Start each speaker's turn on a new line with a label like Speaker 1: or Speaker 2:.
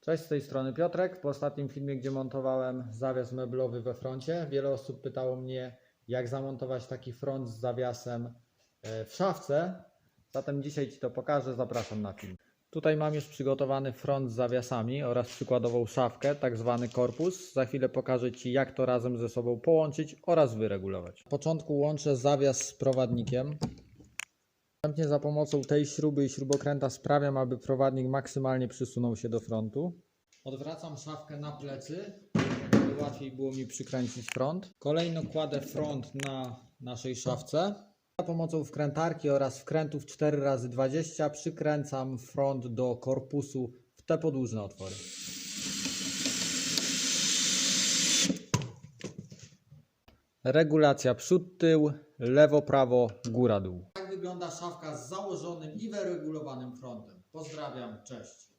Speaker 1: Cześć, z tej strony Piotrek. Po ostatnim filmie, gdzie montowałem zawias meblowy we froncie, wiele osób pytało mnie, jak zamontować taki front z zawiasem e, w szafce. Zatem dzisiaj Ci to pokażę, zapraszam na film. Tutaj mam już przygotowany front z zawiasami oraz przykładową szafkę, tak zwany korpus. Za chwilę pokażę Ci, jak to razem ze sobą połączyć oraz wyregulować. Na początku łączę zawias z prowadnikiem. Następnie za pomocą tej śruby i śrubokręta sprawiam, aby prowadnik maksymalnie przysunął się do frontu. Odwracam szafkę na plecy, aby łatwiej było mi przykręcić front. Kolejno kładę front na naszej szafce. Za pomocą wkrętarki oraz wkrętów 4x20 przykręcam front do korpusu w te podłużne otwory. Regulacja przód-tył, lewo-prawo, góra-dół. Tak wygląda szafka z założonym i wyregulowanym frontem. Pozdrawiam, cześć.